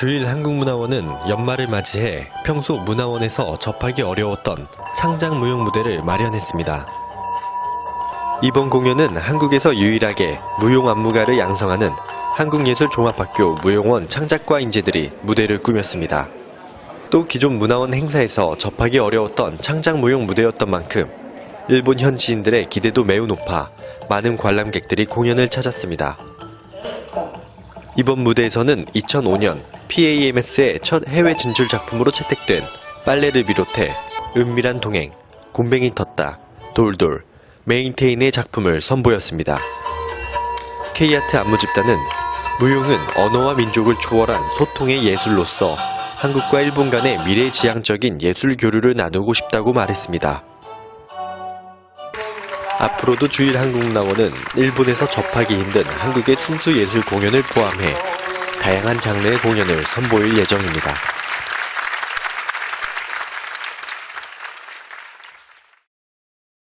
주일 한국문화원은 연말을 맞이해 평소 문화원에서 접하기 어려웠던 창작 무용 무대를 마련했습니다. 이번 공연은 한국에서 유일하게 무용 안무가를 양성하는 한국예술종합학교 무용원 창작과 인재들이 무대를 꾸몄습니다. 또 기존 문화원 행사에서 접하기 어려웠던 창작 무용 무대였던 만큼 일본 현지인들의 기대도 매우 높아 많은 관람객들이 공연을 찾았습니다. 이번 무대에서는 2005년 PAMS의 첫 해외 진출 작품으로 채택된 빨래를 비롯해 은밀한 동행, 곰뱅이 텄다, 돌돌, 메인테인의 작품을 선보였습니다. K아트 안무집단은 무용은 언어와 민족을 초월한 소통의 예술로서 한국과 일본 간의 미래지향적인 예술 교류를 나누고 싶다고 말했습니다. 앞으로도 주일 한국문화원은 일본에서 접하기 힘든 한국의 순수 예술 공연을 포함해 다양한 장르의 공연을 선보일 예정입니다.